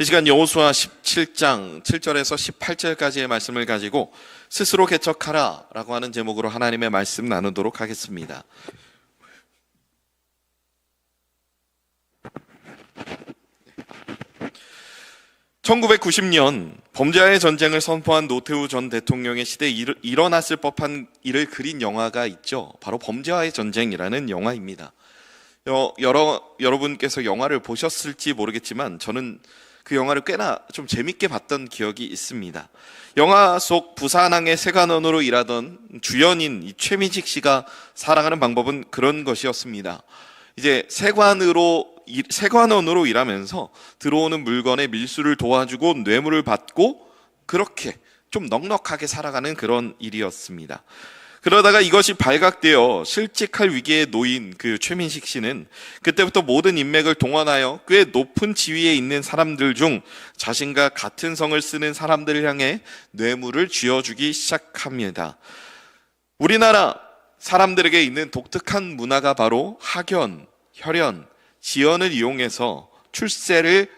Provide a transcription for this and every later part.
이 시간 여호수아 17장 7절에서 18절까지의 말씀을 가지고 스스로 개척하라라고 하는 제목으로 하나님의 말씀 나누도록 하겠습니다. (1990년) 범죄와의 전쟁을 선포한 노태우 전 대통령의 시대에 일, 일어났을 법한 일을 그린 영화가 있죠 바로 범죄와의 전쟁이라는 영화입니다 여, 여러 여러분께서 영화를 보셨을지 모르겠지만 저는 그 영화를 꽤나 좀 재밌게 봤던 기억이 있습니다. 영화 속 부산항의 세관원으로 일하던 주연인 이 최민식 씨가 살아가는 방법은 그런 것이었습니다. 이제 세관으로 일- 세관원으로 일하면서 들어오는 물건의 밀수를 도와주고 뇌물을 받고 그렇게 좀 넉넉하게 살아가는 그런 일이었습니다. 그러다가 이것이 발각되어 실직할 위기에 놓인 그 최민식 씨는 그때부터 모든 인맥을 동원하여 꽤 높은 지위에 있는 사람들 중 자신과 같은 성을 쓰는 사람들을 향해 뇌물을 쥐어주기 시작합니다. 우리나라 사람들에게 있는 독특한 문화가 바로 학연, 혈연, 지연을 이용해서 출세를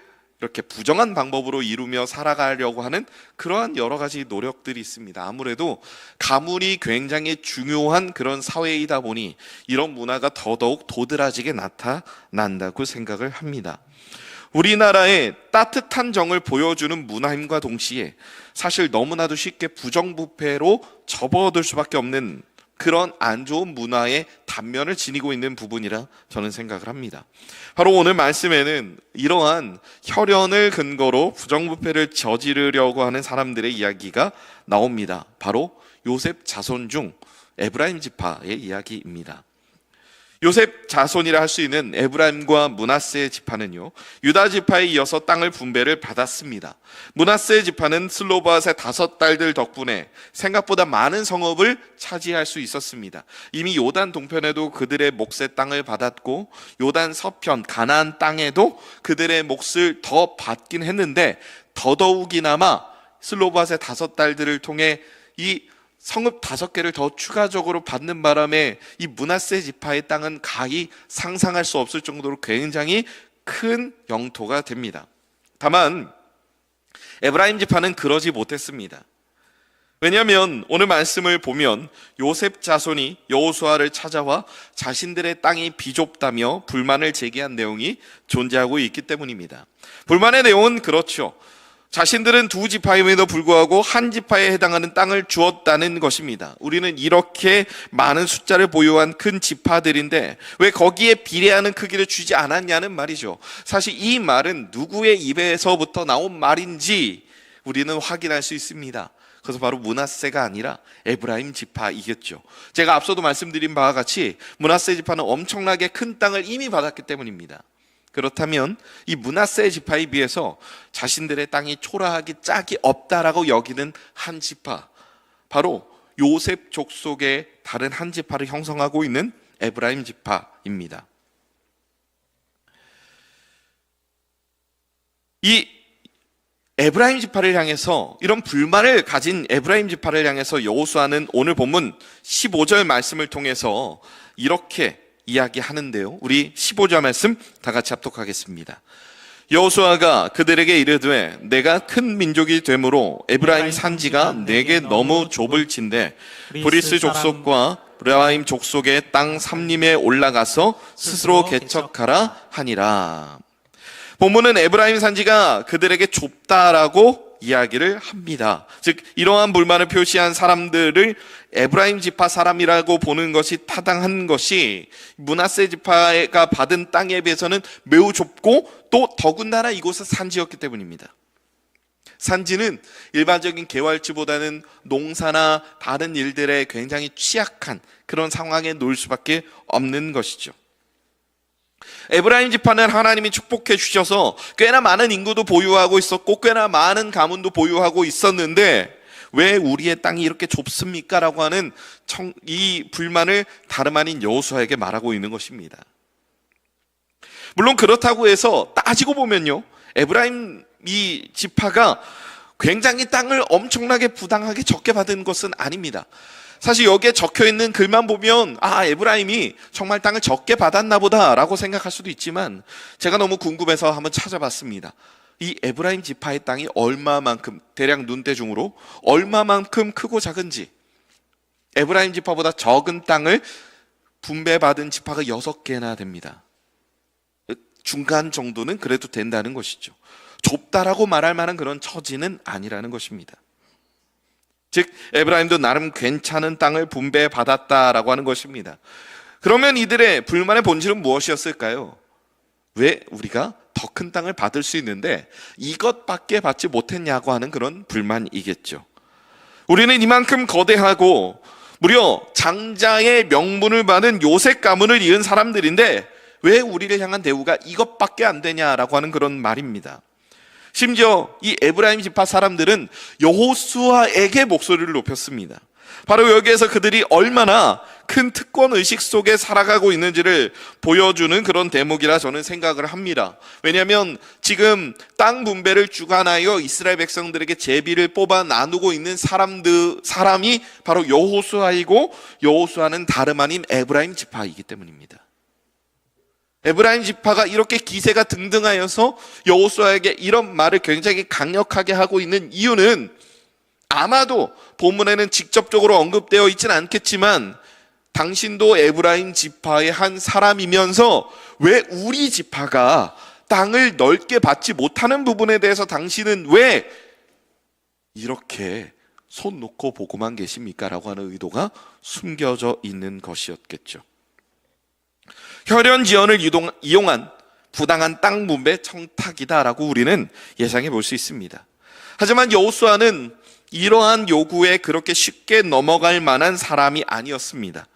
이렇게 부정한 방법으로 이루며 살아가려고 하는 그러한 여러 가지 노력들이 있습니다. 아무래도 가문이 굉장히 중요한 그런 사회이다 보니 이런 문화가 더더욱 도드라지게 나타난다고 생각을 합니다. 우리나라의 따뜻한 정을 보여주는 문화임과 동시에 사실 너무나도 쉽게 부정부패로 접어들 수밖에 없는 그런 안 좋은 문화의 단면을 지니고 있는 부분이라 저는 생각을 합니다. 바로 오늘 말씀에는 이러한 혈연을 근거로 부정부패를 저지르려고 하는 사람들의 이야기가 나옵니다. 바로 요셉 자손 중 에브라임 지파의 이야기입니다. 요셉 자손이라 할 수 있는 에브라임과 문하세 지파는요 유다 지파에 이어서 땅을 분배를 받았습니다. 문하세 지파는 슬로바스의 다섯 딸들 덕분에 생각보다 많은 성읍을 차지할 수 있었습니다. 이미 요단 동편에도 그들의 몫의 땅을 받았고 요단 서편 가나안 땅에도 그들의 몫을 더 받긴 했는데 더더욱이나마 슬로바스의 다섯 딸들을 통해 이 성읍 다섯 개를 더 추가적으로 받는 바람에 이 문하세 지파의 땅은 가히 상상할 수 없을 정도로 굉장히 큰 영토가 됩니다. 다만 에브라임 지파는 그러지 못했습니다. 왜냐하면 오늘 말씀을 보면 요셉 자손이 여호수아를 찾아와 자신들의 땅이 비좁다며 불만을 제기한 내용이 존재하고 있기 때문입니다. 불만의 내용은 그렇죠. 자신들은 두 지파임에도 불구하고 한 지파에 해당하는 땅을 주었다는 것입니다. 우리는 이렇게 많은 숫자를 보유한 큰 지파들인데 왜 거기에 비례하는 크기를 주지 않았냐는 말이죠. 사실 이 말은 누구의 입에서부터 나온 말인지 우리는 확인할 수 있습니다. 그래서 바로 문하세가 아니라 에브라임 지파이겠죠. 제가 앞서도 말씀드린 바와 같이 문하세 지파는 엄청나게 큰 땅을 이미 받았기 때문입니다. 그렇다면 이 문하세 지파에 비해서 자신들의 땅이 초라하기 짝이 없다라고 여기는 한 지파 바로 요셉 족속의 다른 한 지파를 형성하고 있는 에브라임 지파입니다. 이 에브라임 지파를 향해서 이런 불만을 가진 에브라임 지파를 향해서 여호수아는 오늘 본문 15절 말씀을 통해서 이렇게 이야기하는데요. 우리 15절 말씀 다 같이 합독하겠습니다. 여호수아가 그들에게 이르되 내가 큰 민족이 되므로 에브라임 산지가 내게 너무 좁을 진데 브리스 족속과 브라임 족속의 땅 삼림에 올라가서 스스로 개척하라 하니라. 본문은 에브라임 산지가 그들에게 좁다라고 이야기를 합니다. 즉 이러한 불만을 표시한 사람들을 에브라임 지파 사람이라고 보는 것이 타당한 것이 문하세 지파가 받은 땅에 비해서는 매우 좁고 또 더군다나 이곳은 산지였기 때문입니다. 산지는 일반적인 개활지보다는 농사나 다른 일들에 굉장히 취약한 그런 상황에 놓일 수밖에 없는 것이죠. 에브라임 지파는 하나님이 축복해 주셔서 꽤나 많은 인구도 보유하고 있었고 꽤나 많은 가문도 보유하고 있었는데 왜 우리의 땅이 이렇게 좁습니까? 라고 하는 청, 이 불만을 다름 아닌 여호수아에게 말하고 있는 것입니다. 물론 그렇다고 해서 따지고 보면요. 에브라임 이 지파가 굉장히 땅을 엄청나게 부당하게 적게 받은 것은 아닙니다. 사실 여기에 적혀 있는 글만 보면 아 에브라임이 정말 땅을 적게 받았나 보다라고 생각할 수도 있지만 제가 너무 궁금해서 한번 찾아봤습니다. 이 에브라임 지파의 땅이 얼마만큼 대략 눈대중으로 얼마만큼 크고 작은지 에브라임 지파보다 적은 땅을 분배받은 지파가 여섯 개나 됩니다. 중간 정도는 그래도 된다는 것이죠. 좁다라고 말할 만한 그런 처지는 아니라는 것입니다. 즉 에브라임도 나름 괜찮은 땅을 분배받았다라고 하는 것입니다. 그러면 이들의 불만의 본질은 무엇이었을까요? 왜 우리가 더 큰 땅을 받을 수 있는데 이것밖에 받지 못했냐고 하는 그런 불만이겠죠. 우리는 이만큼 거대하고 무려 장자의 명분을 받은 요셉 가문을 이은 사람들인데 왜 우리를 향한 대우가 이것밖에 안 되냐라고 하는 그런 말입니다. 심지어 이 에브라임 지파 사람들은 여호수아에게 목소리를 높였습니다. 바로 여기에서 그들이 얼마나 큰 특권 의식 속에 살아가고 있는지를 보여주는 그런 대목이라 저는 생각을 합니다. 왜냐하면 지금 땅 분배를 주관하여 이스라엘 백성들에게 제비를 뽑아 나누고 있는 사람들 사람이 바로 여호수아이고 여호수아는 다름 아닌 에브라임 지파이기 때문입니다. 에브라임 지파가 이렇게 기세가 등등하여서 여호수아에게 이런 말을 굉장히 강력하게 하고 있는 이유는 아마도 본문에는 직접적으로 언급되어 있지는 않겠지만 당신도 에브라임 지파의 한 사람이면서 왜 우리 지파가 땅을 넓게 받지 못하는 부분에 대해서 당신은 왜 이렇게 손 놓고 보고만 계십니까? 라고 하는 의도가 숨겨져 있는 것이었겠죠. 혈연 지연을 유동, 이용한 부당한 땅 분배 청탁이다라고 우리는 예상해 볼 수 있습니다. 하지만 여호수아는 이러한 요구에 그렇게 쉽게 넘어갈 만한 사람이 아니었습니다.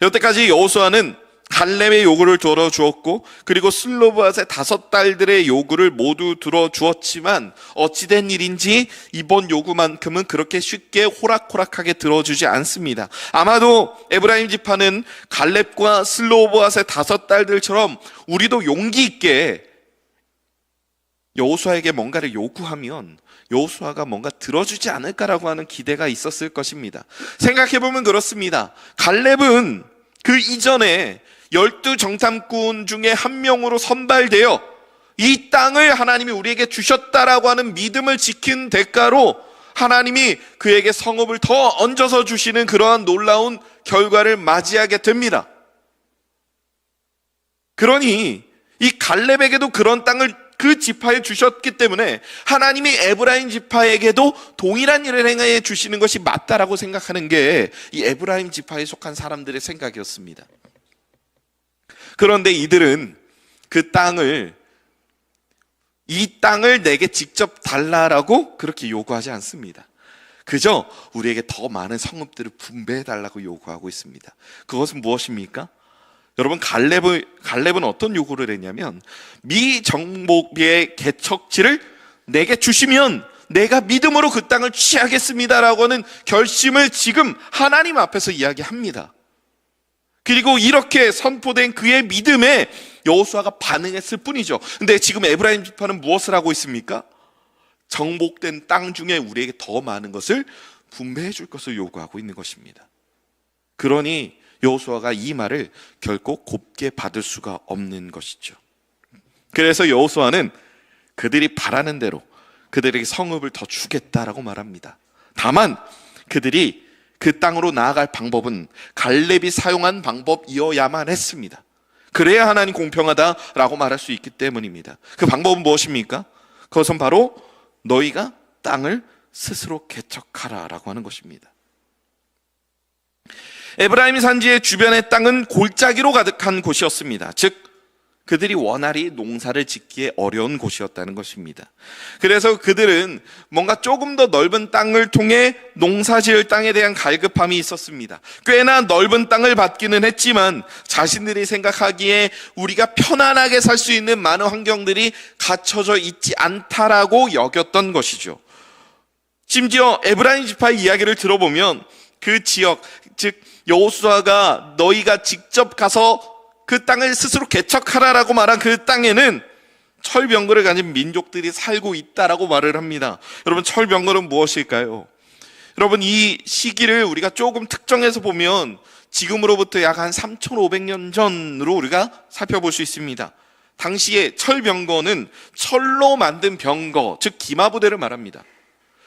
여태까지 여호수아는 갈렙의 요구를 들어주었고 그리고 슬로브앗의 다섯 딸들의 요구를 모두 들어주었지만 어찌된 일인지 이번 요구만큼은 그렇게 쉽게 호락호락하게 들어주지 않습니다. 아마도 에브라임 지파는 갈렙과 슬로브앗의 다섯 딸들처럼 우리도 용기 있게 여호수아에게 뭔가를 요구하면 여호수아가 뭔가 들어주지 않을까라고 하는 기대가 있었을 것입니다. 생각해 보면 그렇습니다. 갈렙은 그 이전에 열두 정탐꾼 중에 한 명으로 선발되어 이 땅을 하나님이 우리에게 주셨다라고 하는 믿음을 지킨 대가로 하나님이 그에게 성읍을 더 얹어서 주시는 그러한 놀라운 결과를 맞이하게 됩니다. 그러니 이 갈렙에게도 그런 땅을 그 지파에 주셨기 때문에 하나님이 에브라임 지파에게도 동일한 일을 행해 주시는 것이 맞다라고 생각하는 게 이 에브라임 지파에 속한 사람들의 생각이었습니다. 그런데 이들은 그 땅을 이 땅을 내게 직접 달라라고 그렇게 요구하지 않습니다. 그저 우리에게 더 많은 성읍들을 분배해 달라고 요구하고 있습니다. 그것은 무엇입니까? 여러분 갈렙은 갈렙은 어떤 요구를 했냐면 미정복의 개척지를 내게 주시면 내가 믿음으로 그 땅을 취하겠습니다라고 하는 결심을 지금 하나님 앞에서 이야기합니다. 그리고 이렇게 선포된 그의 믿음에 여호수아가 반응했을 뿐이죠. 근데 지금 에브라임 지파는 무엇을 하고 있습니까? 정복된 땅 중에 우리에게 더 많은 것을 분배해 줄 것을 요구하고 있는 것입니다. 그러니 여호수아가 이 말을 결코 곱게 받을 수가 없는 것이죠. 그래서 여호수아는 그들이 바라는 대로 그들에게 성읍을 더 주겠다라고 말합니다. 다만 그들이 그 땅으로 나아갈 방법은 갈렙이 사용한 방법이어야만 했습니다. 그래야 하나님 공평하다라고 말할 수 있기 때문입니다. 그 방법은 무엇입니까? 그것은 바로 너희가 땅을 스스로 개척하라라고 하는 것입니다. 에브라임 산지의 주변의 땅은 골짜기로 가득한 곳이었습니다. 즉 그들이 원활히 농사를 짓기에 어려운 곳이었다는 것입니다. 그래서 그들은 뭔가 조금 더 넓은 땅을 통해 농사 지을 땅에 대한 갈급함이 있었습니다. 꽤나 넓은 땅을 받기는 했지만 자신들이 생각하기에 우리가 편안하게 살 수 있는 많은 환경들이 갖춰져 있지 않다라고 여겼던 것이죠. 심지어 에브라임 지파의 이야기를 들어보면 그 지역, 즉 여호수아가 너희가 직접 가서 그 땅을 스스로 개척하라라고 말한 그 땅에는 철병거를 가진 민족들이 살고 있다라고 말을 합니다. 여러분 철병거는 무엇일까요? 여러분 이 시기를 우리가 조금 특정해서 보면 지금으로부터 약 한 3,500년 전으로 우리가 살펴볼 수 있습니다. 당시에 철병거는 철로 만든 병거, 즉 기마부대를 말합니다.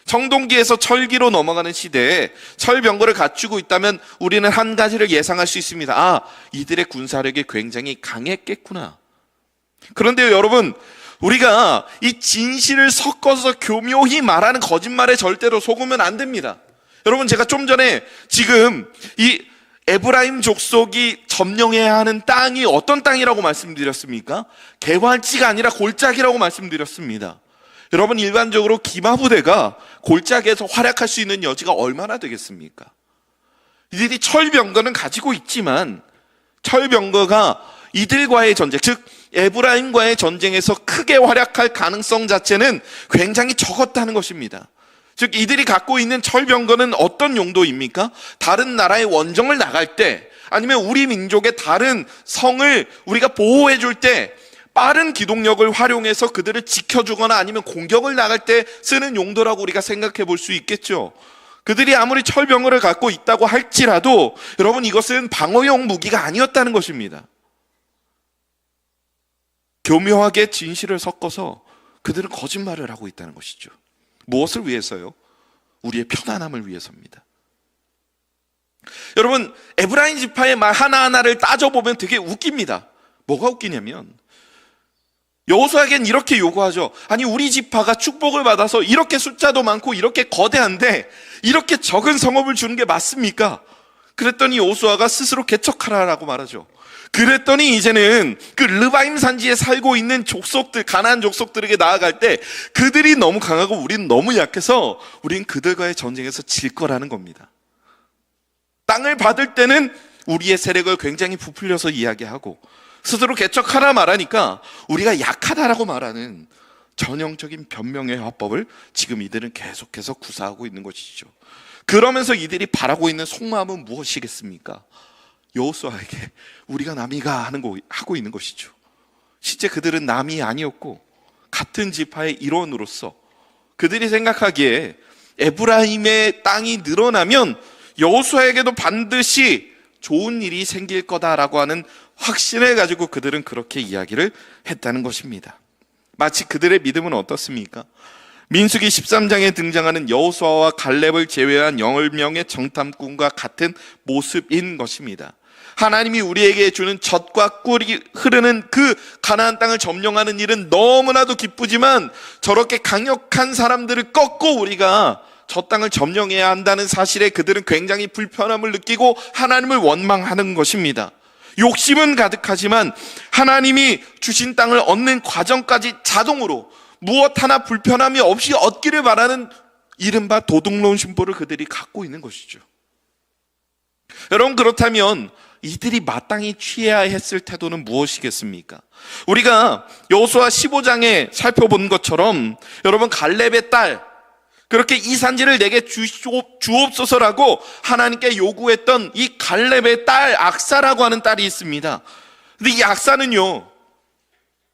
청동기에서 철기로 넘어가는 시대에 철병거를 갖추고 있다면 우리는 한 가지를 예상할 수 있습니다. 아, 이들의 군사력이 굉장히 강했겠구나. 그런데 여러분, 우리가 이 진실을 섞어서 교묘히 말하는 거짓말에 절대로 속으면 안 됩니다. 여러분, 제가 좀 전에 지금 이 에브라임 족속이 점령해야 하는 땅이 어떤 땅이라고 말씀드렸습니까? 개활지가 아니라 골짜기라고 말씀드렸습니다. 여러분 일반적으로 기마 부대가 골짜기에서 활약할 수 있는 여지가 얼마나 되겠습니까? 이들이 철병거는 가지고 있지만 철병거가 이들과의 전쟁, 즉 에브라임과의 전쟁에서 크게 활약할 가능성 자체는 굉장히 적었다는 것입니다. 즉 이들이 갖고 있는 철병거는 어떤 용도입니까? 다른 나라의 원정을 나갈 때 아니면 우리 민족의 다른 성을 우리가 보호해 줄 때 빠른 기동력을 활용해서 그들을 지켜주거나 아니면 공격을 나갈 때 쓰는 용도라고 우리가 생각해 볼 수 있겠죠. 그들이 아무리 철병거를 갖고 있다고 할지라도 여러분 이것은 방어용 무기가 아니었다는 것입니다. 교묘하게 진실을 섞어서 그들은 거짓말을 하고 있다는 것이죠. 무엇을 위해서요? 우리의 편안함을 위해서입니다. 여러분, 에브라임 지파의 말 하나하나를 따져보면 되게 웃깁니다. 뭐가 웃기냐면, 여호수아에겐 이렇게 요구하죠. 아니, 우리 지파가 축복을 받아서 이렇게 숫자도 많고 이렇게 거대한데, 이렇게 적은 성읍을 주는 게 맞습니까? 그랬더니 여호수아가 스스로 개척하라라고 말하죠. 그랬더니 이제는 그 르바임 산지에 살고 있는 족속들, 가나안 족속들에게 나아갈 때 그들이 너무 강하고 우리는 너무 약해서 우린 그들과의 전쟁에서 질 거라는 겁니다. 땅을 받을 때는 우리의 세력을 굉장히 부풀려서 이야기하고 스스로 개척하라 말하니까 우리가 약하다라고 말하는 전형적인 변명의 화법을 지금 이들은 계속해서 구사하고 있는 것이죠. 그러면서 이들이 바라고 있는 속마음은 무엇이겠습니까? 여호수아에게 우리가 남이가 하는 거 하고 있는 것이죠. 실제 그들은 남이 아니었고 같은 지파의 일원으로서 그들이 생각하기에 에브라임의 땅이 늘어나면 여호수아에게도 반드시 좋은 일이 생길 거다라고 하는 확신을 가지고 그들은 그렇게 이야기를 했다는 것입니다. 마치 그들의 믿음은 어떻습니까? 민수기 13장에 등장하는 여호수아와 갈렙을 제외한 10명의 정탐꾼과 같은 모습인 것입니다. 하나님이 우리에게 주는 젖과 꿀이 흐르는 그 가나안 땅을 점령하는 일은 너무나도 기쁘지만 저렇게 강력한 사람들을 꺾고 우리가 저 땅을 점령해야 한다는 사실에 그들은 굉장히 불편함을 느끼고 하나님을 원망하는 것입니다. 욕심은 가득하지만 하나님이 주신 땅을 얻는 과정까지 자동으로 무엇 하나 불편함이 없이 얻기를 바라는 이른바 도둑놈 심보를 그들이 갖고 있는 것이죠. 여러분 그렇다면 이들이 마땅히 취해야 했을 태도는 무엇이겠습니까? 우리가 여호수아 15장에 살펴본 것처럼 여러분 갈렙의 딸 그렇게 이 산지를 내게 주옵소서라고 하나님께 요구했던 이 갈렙의 딸 악사라고 하는 딸이 있습니다. 근데 이 악사는요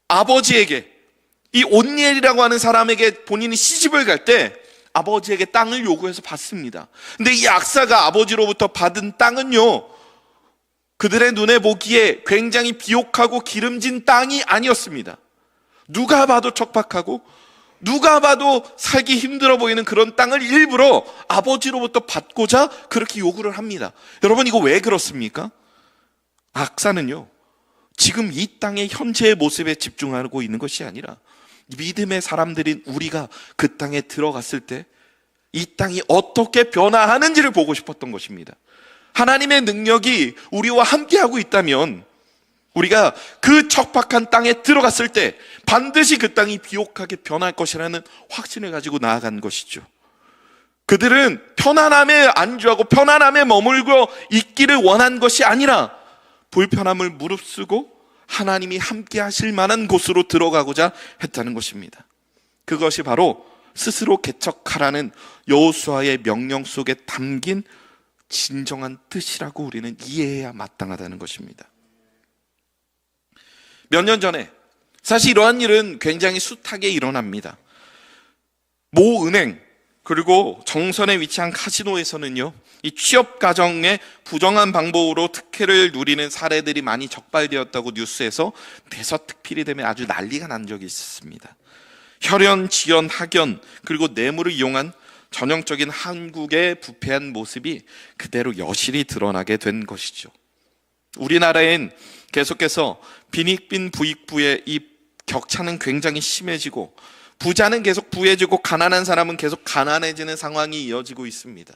아버지에게 이 온니엘이라고 하는 사람에게 본인이 시집을 갈 때 아버지에게 땅을 요구해서 받습니다. 근데 이 악사가 아버지로부터 받은 땅은요 그들의 눈에 보기에 굉장히 비옥하고 기름진 땅이 아니었습니다. 누가 봐도 척박하고 누가 봐도 살기 힘들어 보이는 그런 땅을 일부러 아버지로부터 받고자 그렇게 요구를 합니다. 여러분 이거 왜 그렇습니까? 악사는요. 지금 이 땅의 현재의 모습에 집중하고 있는 것이 아니라 믿음의 사람들인 우리가 그 땅에 들어갔을 때 이 땅이 어떻게 변화하는지를 보고 싶었던 것입니다. 하나님의 능력이 우리와 함께하고 있다면 우리가 그 척박한 땅에 들어갔을 때 반드시 그 땅이 비옥하게 변할 것이라는 확신을 가지고 나아간 것이죠. 그들은 편안함에 안주하고 편안함에 머물고 있기를 원한 것이 아니라 불편함을 무릅쓰고 하나님이 함께 하실 만한 곳으로 들어가고자 했다는 것입니다. 그것이 바로 스스로 개척하라는 여호수아의 명령 속에 담긴 진정한 뜻이라고 우리는 이해해야 마땅하다는 것입니다. 몇 년 전에 사실 이러한 일은 굉장히 숱하게 일어납니다. 모 은행 그리고 정선에 위치한 카지노에서는요, 이 취업 가정의 부정한 방법으로 특혜를 누리는 사례들이 많이 적발되었다고 뉴스에서 대서특필이 되면 아주 난리가 난 적이 있었습니다. 혈연, 지연, 학연, 그리고 뇌물을 이용한 전형적인 한국의 부패한 모습이 그대로 여실히 드러나게 된 것이죠. 우리나라엔 계속해서 빈익빈 부익부의 이 격차는 굉장히 심해지고 부자는 계속 부해지고 가난한 사람은 계속 가난해지는 상황이 이어지고 있습니다.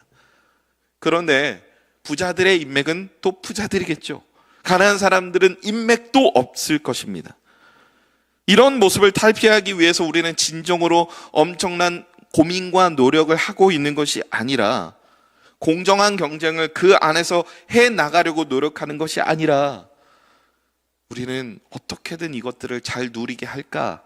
그런데 부자들의 인맥은 또 부자들이겠죠. 가난한 사람들은 인맥도 없을 것입니다. 이런 모습을 탈피하기 위해서 우리는 진정으로 엄청난 고민과 노력을 하고 있는 것이 아니라 공정한 경쟁을 그 안에서 해 나가려고 노력하는 것이 아니라 우리는 어떻게든 이것들을 잘 누리게 할까?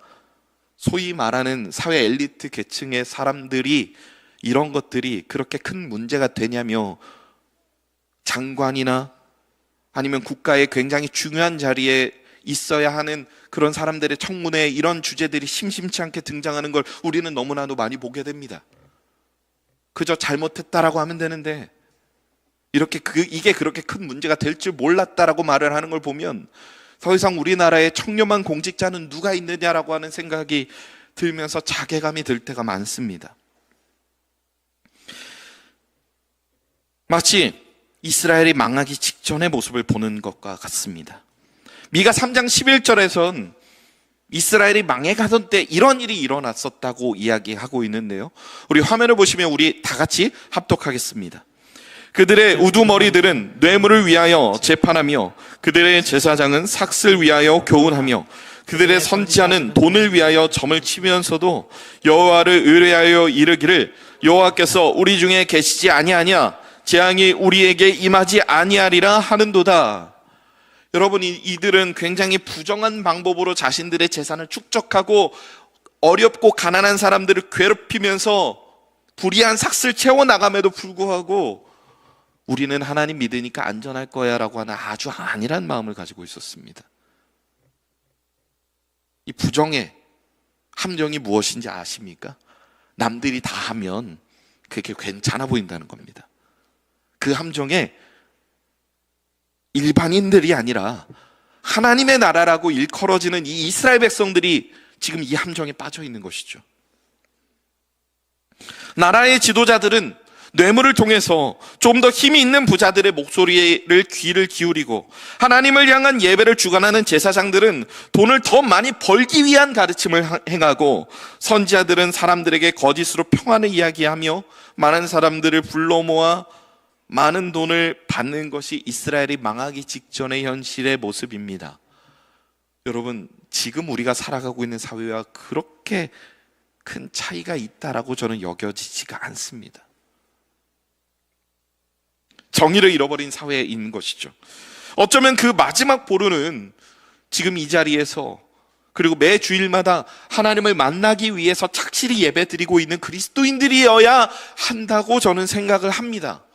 소위 말하는 사회 엘리트 계층의 사람들이 이런 것들이 그렇게 큰 문제가 되냐며 장관이나 아니면 국가의 굉장히 중요한 자리에 있어야 하는 그런 사람들의 청문회에 이런 주제들이 심심치 않게 등장하는 걸 우리는 너무나도 많이 보게 됩니다. 그저 잘못했다라고 하면 되는데 이렇게 그 이게 그렇게 큰 문제가 될 줄 몰랐다라고 말을 하는 걸 보면 더 이상 우리나라에 청렴한 공직자는 누가 있느냐라고 하는 생각이 들면서 자괴감이 들 때가 많습니다. 마치 이스라엘이 망하기 직전의 모습을 보는 것과 같습니다. 미가 3장 11절에선 이스라엘이 망해가던 때 이런 일이 일어났었다고 이야기하고 있는데요. 우리 화면을 보시면 우리 다 같이 합독하겠습니다. 그들의 우두머리들은 뇌물을 위하여 재판하며 그들의 제사장은 삭슬 위하여 교훈하며 그들의 선지자는 돈을 위하여 점을 치면서도 여호와를 의뢰하여 이르기를 여호와께서 우리 중에 계시지 아니하냐 재앙이 우리에게 임하지 아니하리라 하는도다. 여러분 이들은 굉장히 부정한 방법으로 자신들의 재산을 축적하고 어렵고 가난한 사람들을 괴롭히면서 불의한 삭슬 채워 나감에도 불구하고 우리는 하나님 믿으니까 안전할 거야라고 하는 아주 안일한 마음을 가지고 있었습니다. 이 부정의 함정이 무엇인지 아십니까? 남들이 다 하면 그게 괜찮아 보인다는 겁니다. 그 함정에 일반인들이 아니라 하나님의 나라라고 일컬어지는 이 이스라엘 백성들이 지금 이 함정에 빠져 있는 것이죠. 나라의 지도자들은 뇌물을 통해서 좀 더 힘이 있는 부자들의 목소리를 귀를 기울이고 하나님을 향한 예배를 주관하는 제사장들은 돈을 더 많이 벌기 위한 가르침을 행하고 선지자들은 사람들에게 거짓으로 평안을 이야기하며 많은 사람들을 불러 모아 많은 돈을 받는 것이 이스라엘이 망하기 직전의 현실의 모습입니다. 여러분, 지금 우리가 살아가고 있는 사회와 그렇게 큰 차이가 있다라고 저는 여겨지지가 않습니다. 정의를 잃어버린 있는 것이죠. 어쩌면 그 마지막 보루는 지금 이 자리에서 그리고 매 주일마다 하나님을 만나기 위해서 착실히 예배 드리고 있는 그리스도인들이어야 한다고 저는 생각을 합니다.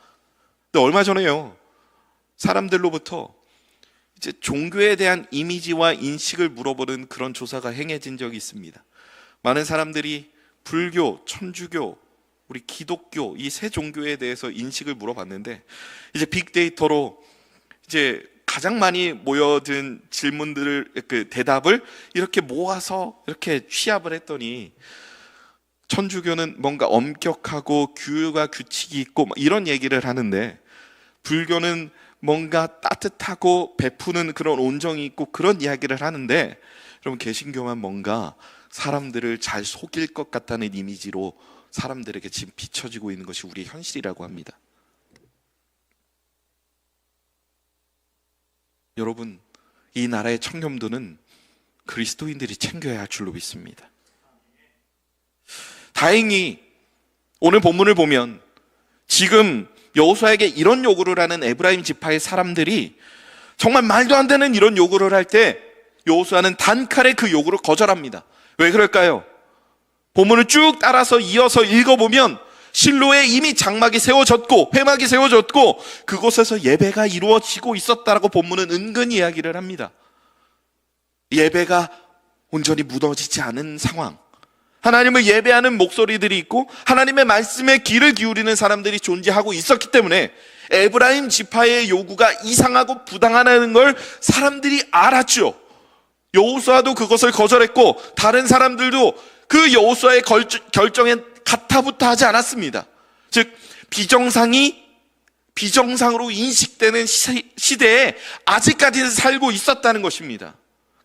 근데 얼마 전에요. 사람들로부터 이제 종교에 대한 이미지와 인식을 물어보는 그런 조사가 행해진 적이 있습니다. 많은 사람들이 불교, 천주교, 우리 기독교 이 세 종교에 대해서 인식을 물어봤는데 이제 빅데이터로 이제 가장 많이 모여든 질문들을 그 대답을 이렇게 모아서 이렇게 취합을 했더니 천주교는 뭔가 엄격하고 규율과 규칙이 있고 이런 얘기를 하는데 불교는 뭔가 따뜻하고 베푸는 그런 온정이 있고 그런 이야기를 하는데 여러분 개신교만 뭔가 사람들을 잘 속일 것 같다는 이미지로 사람들에게 지금 비춰지고 있는 것이 우리의 현실이라고 합니다. 여러분, 이 나라의 청렴도는 그리스도인들이 챙겨야 할 줄로 믿습니다. 다행히 오늘 본문을 보면 지금 여호수아에게 이런 요구를 하는 에브라임 지파의 사람들이 정말 말도 안 되는 이런 요구를 할 때 여호수아는 단칼에 그 요구를 거절합니다. 왜 그럴까요? 본문을 쭉 따라서 이어서 읽어보면 실로에 이미 장막이 세워졌고 회막이 세워졌고 그곳에서 예배가 이루어지고 있었다라고 본문은 은근 이야기를 합니다. 예배가 온전히 무너지지 않은 상황. 하나님을 예배하는 목소리들이 있고 하나님의 말씀에 귀를 기울이는 사람들이 존재하고 있었기 때문에 에브라임 지파의 요구가 이상하고 부당하다는 걸 사람들이 알았죠. 여호수아도 그것을 거절했고 다른 사람들도 그 여호수아의 결정에 가타부터 하지 않았습니다. 즉 비정상이 비정상으로 인식되는 시대에 아직까지 살고 있었다는 것입니다.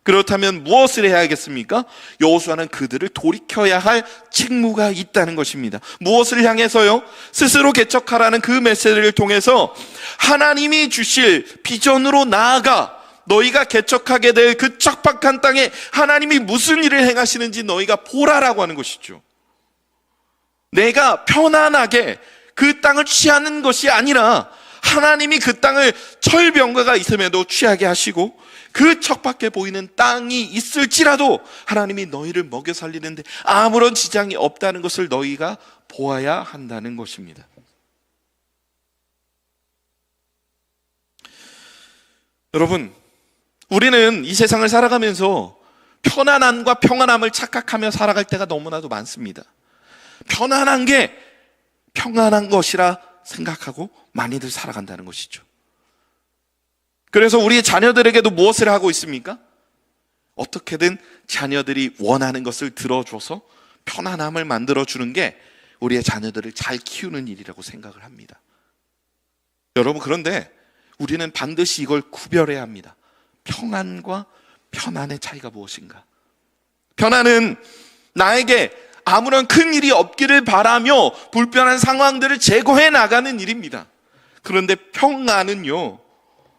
그렇다면 무엇을 해야겠습니까? 여호수아는 그들을 돌이켜야 할 책무가 있다는 것입니다. 무엇을 향해서요? 스스로 개척하라는 그 메시지를 통해서 하나님이 주실 비전으로 나아가 너희가 개척하게 될 그 척박한 땅에 하나님이 무슨 일을 행하시는지 너희가 보라라고 하는 것이죠. 내가 편안하게 그 땅을 취하는 것이 아니라 하나님이 그 땅을 철병가가 있음에도 취하게 하시고 그 척밖에 보이는 땅이 있을지라도 하나님이 너희를 먹여 살리는데 아무런 지장이 없다는 것을 너희가 보아야 한다는 것입니다. 여러분, 우리는 이 세상을 살아가면서 편안함과 평안함을 착각하며 살아갈 때가 너무나도 많습니다. 편안한 게 평안한 것이라 생각하고 많이들 살아간다는 것이죠. 그래서 우리 자녀들에게도 무엇을 하고 있습니까? 어떻게든 자녀들이 원하는 것을 들어줘서 편안함을 만들어주는 게 우리의 자녀들을 잘 키우는 일이라고 생각을 합니다. 여러분, 그런데 우리는 반드시 이걸 구별해야 합니다. 평안과 편안의 차이가 무엇인가? 편안은 나에게 아무런 큰 일이 없기를 바라며 불편한 상황들을 제거해 나가는 일입니다. 그런데 평안은요,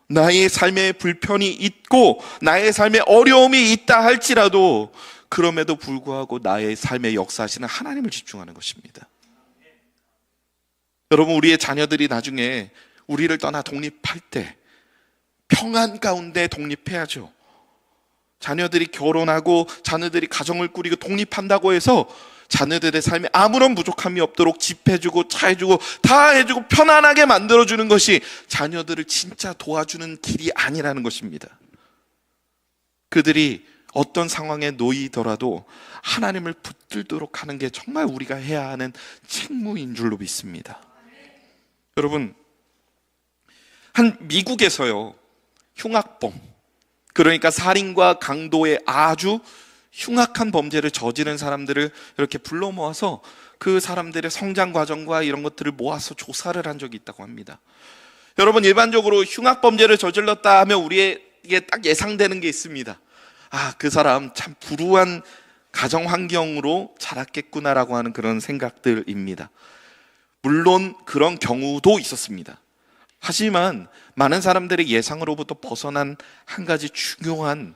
나의 삶에 불편이 있고 나의 삶에 어려움이 있다 할지라도 그럼에도 불구하고 나의 삶에 역사하시는 하나님을 집중하는 것입니다. 여러분, 우리의 자녀들이 나중에 우리를 떠나 독립할 때 평안 가운데 독립해야죠. 자녀들이 결혼하고 자녀들이 가정을 꾸리고 독립한다고 해서 자녀들의 삶에 아무런 부족함이 없도록 집해주고 차해주고 다 해주고 편안하게 만들어주는 것이 자녀들을 진짜 도와주는 길이 아니라는 것입니다. 그들이 어떤 상황에 놓이더라도 하나님을 붙들도록 하는 게 정말 우리가 해야 하는 책무인 줄로 믿습니다. 여러분, 한 미국에서요, 흉악범, 그러니까 살인과 강도의 아주 흉악한 범죄를 저지른 사람들을 이렇게 불러 모아서 그 사람들의 성장 과정과 이런 것들을 모아서 조사를 한 적이 있다고 합니다. 여러분 일반적으로 흉악 범죄를 저질렀다 하면 우리에게 딱 예상되는 게 있습니다. 아, 그 사람 참 불우한 가정 환경으로 자랐겠구나라고 하는 그런 생각들입니다. 물론 그런 경우도 있었습니다. 하지만 많은 사람들의 예상으로부터 벗어난 한 가지 중요한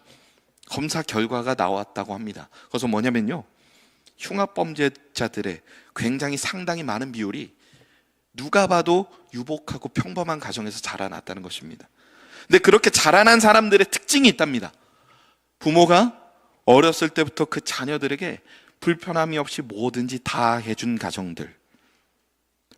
검사 결과가 나왔다고 합니다. 그래서 뭐냐면요. 흉악범죄자들의 굉장히 상당히 많은 비율이 누가 봐도 유복하고 평범한 가정에서 자라났다는 것입니다. 근데 그렇게 자라난 사람들의 특징이 있답니다. 부모가 어렸을 때부터 그 자녀들에게 불편함이 없이 뭐든지 다 해준 가정들.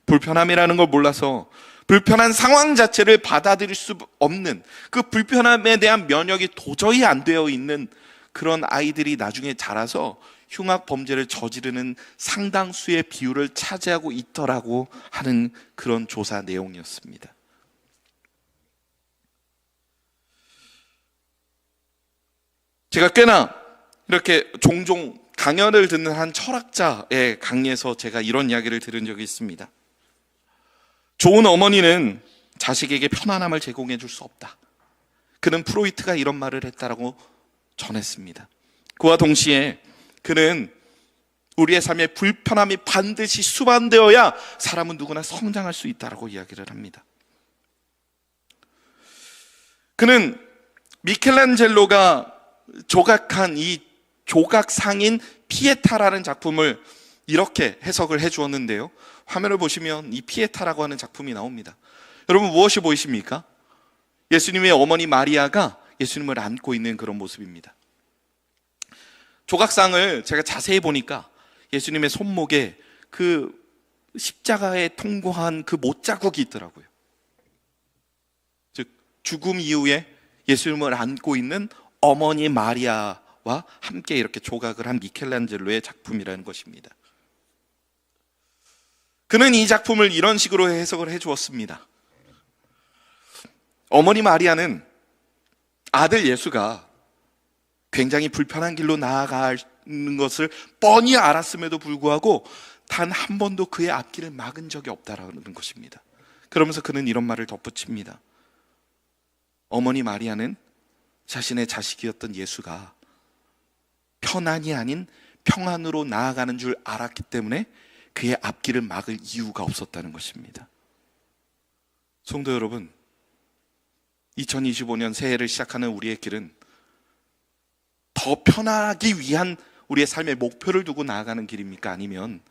불편함이라는 걸 몰라서 불편한 상황 자체를 받아들일 수 없는 그 불편함에 대한 면역이 도저히 안 되어 있는 그런 아이들이 나중에 자라서 흉악 범죄를 저지르는 상당수의 비율을 차지하고 있더라고 하는 그런 조사 내용이었습니다. 제가 꽤나 이렇게 종종 강연을 듣는 한 철학자의 강의에서 제가 이런 이야기를 들은 적이 있습니다. 좋은 어머니는 자식에게 편안함을 제공해 줄 수 없다. 그는 프로이트가 이런 말을 했다라고 전했습니다. 그와 동시에 그는 우리의 삶에 불편함이 반드시 수반되어야 사람은 누구나 성장할 수 있다라고 이야기를 합니다. 그는 미켈란젤로가 조각한 이 조각상인 피에타라는 작품을 이렇게 해석을 해 주었는데요. 화면을 보시면 이 피에타라고 하는 작품이 나옵니다. 여러분 무엇이 보이십니까? 예수님의 어머니 마리아가 예수님을 안고 있는 그런 모습입니다. 조각상을 제가 자세히 보니까 예수님의 손목에 그 십자가에 통과한 그 못자국이 있더라고요. 즉 죽음 이후에 예수님을 안고 있는 어머니 마리아와 함께 이렇게 조각을 한 미켈란젤로의 작품이라는 것입니다. 그는 이 작품을 이런 식으로 해석을 해 주었습니다. 어머니 마리아는 아들 예수가 굉장히 불편한 길로 나아가는 것을 뻔히 알았음에도 불구하고 단 한 번도 그의 앞길을 막은 적이 없다라는 것입니다. 그러면서 그는 이런 말을 덧붙입니다. 어머니 마리아는 자신의 자식이었던 예수가 편안이 아닌 평안으로 나아가는 줄 알았기 때문에 그의 앞길을 막을 이유가 없었다는 것입니다. 성도 여러분, 2025년 새해를 시작하는 우리의 길은 더 편하기 위한 우리의 삶의 목표를 두고 나아가는 길입니까? 아니면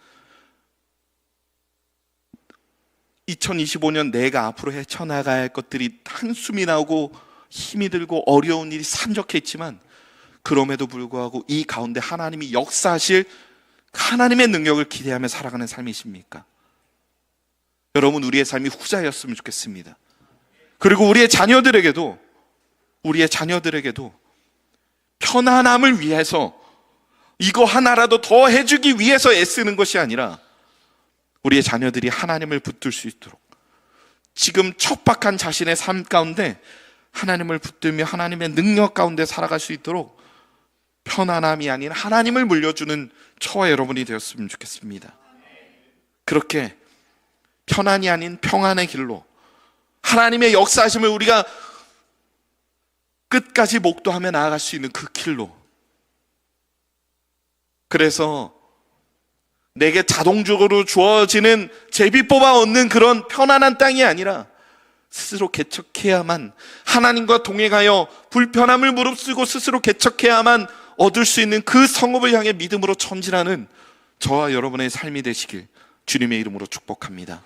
2025년 내가 앞으로 헤쳐나가야 할 것들이 한숨이 나오고 힘이 들고 어려운 일이 산적해 있지만 그럼에도 불구하고 이 가운데 하나님이 역사하실 하나님의 능력을 기대하며 살아가는 삶이십니까? 여러분 우리의 삶이 후자였으면 좋겠습니다. 그리고 우리의 자녀들에게도 우리의 자녀들에게도 편안함을 위해서 이거 하나라도 더 해주기 위해서 애쓰는 것이 아니라 우리의 자녀들이 하나님을 붙들 수 있도록 지금 척박한 자신의 삶 가운데 하나님을 붙들며 하나님의 능력 가운데 살아갈 수 있도록 편안함이 아닌 하나님을 물려주는 저와 여러분이 되었으면 좋겠습니다. 그렇게 편안이 아닌 평안의 길로 하나님의 역사하심을 우리가 끝까지 목도하며 나아갈 수 있는 그 길로 그래서 내게 자동적으로 주어지는 제비 뽑아 얻는 그런 편안한 땅이 아니라 스스로 개척해야만 하나님과 동행하여 불편함을 무릅쓰고 스스로 개척해야만 얻을 수 있는 그 성읍을 향해 믿음으로 전진하는 저와 여러분의 삶이 되시길 주님의 이름으로 축복합니다.